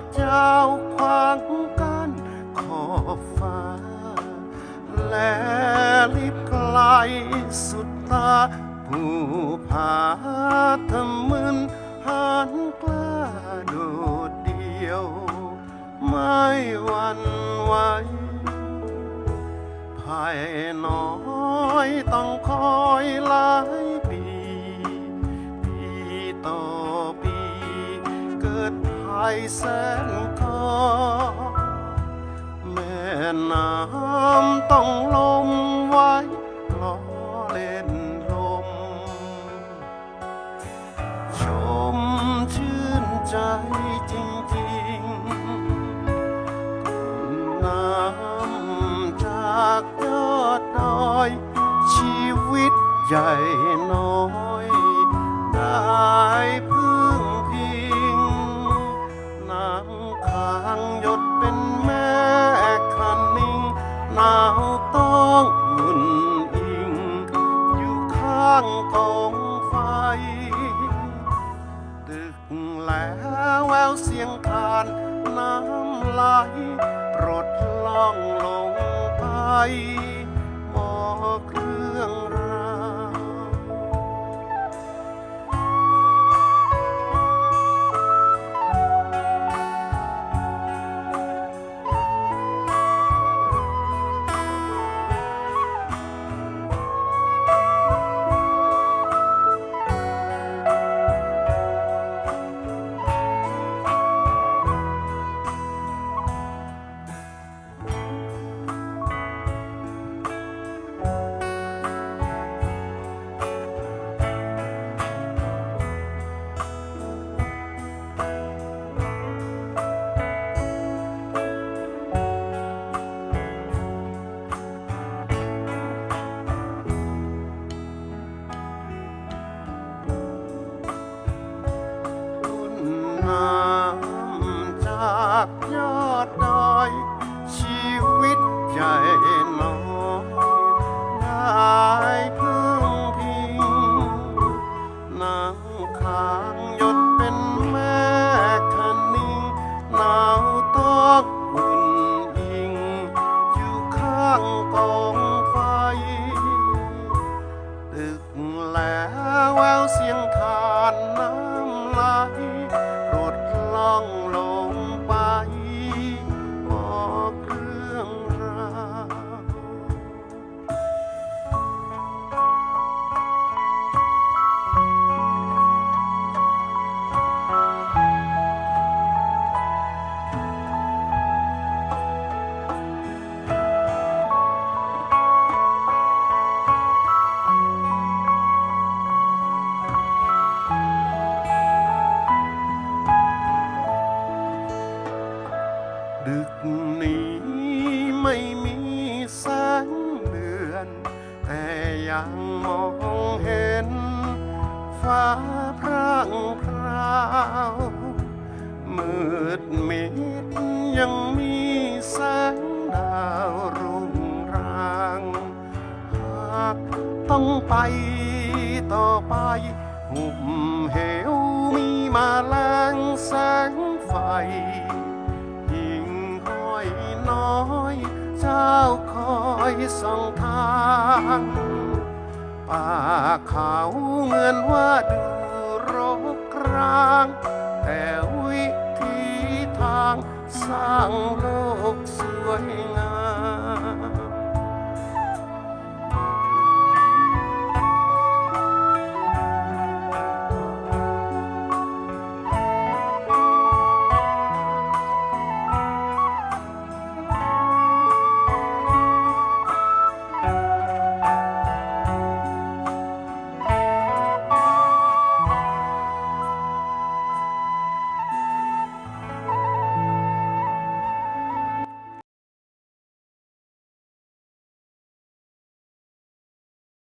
ดยาวขวางกันขอบฟ้า และลิบไกลสุดตา ผู้ผาทำมึนหันกล้าโดดเดียว ไม่หวันไหวภายน้อยต้องคอยหลาย แสนคอแม่น้ำต้องลมไว้ล้อเล่นลม ชมชื่นใจจริงๆคุน้ำจากยอดดอย ชีวิตใหญ่น้อยได้ แล้วแววเสียงคานน้ำไหลปรดล่องลงไปบอกเรื่องราง ดึกนี้ไม่มีแสงเดือน แต่ยังมองเห็น ฟ้าพร่างพราวมืดมิดยังมีแสงดาวรุ่งรางหากต้องไปต่อไปหุบเหวมีมาแรงแสงไฟ อยเจ้าคอยส่องทางป่าเขาเหมือนว่าดูรกราง แต่วิธีทางสร้าง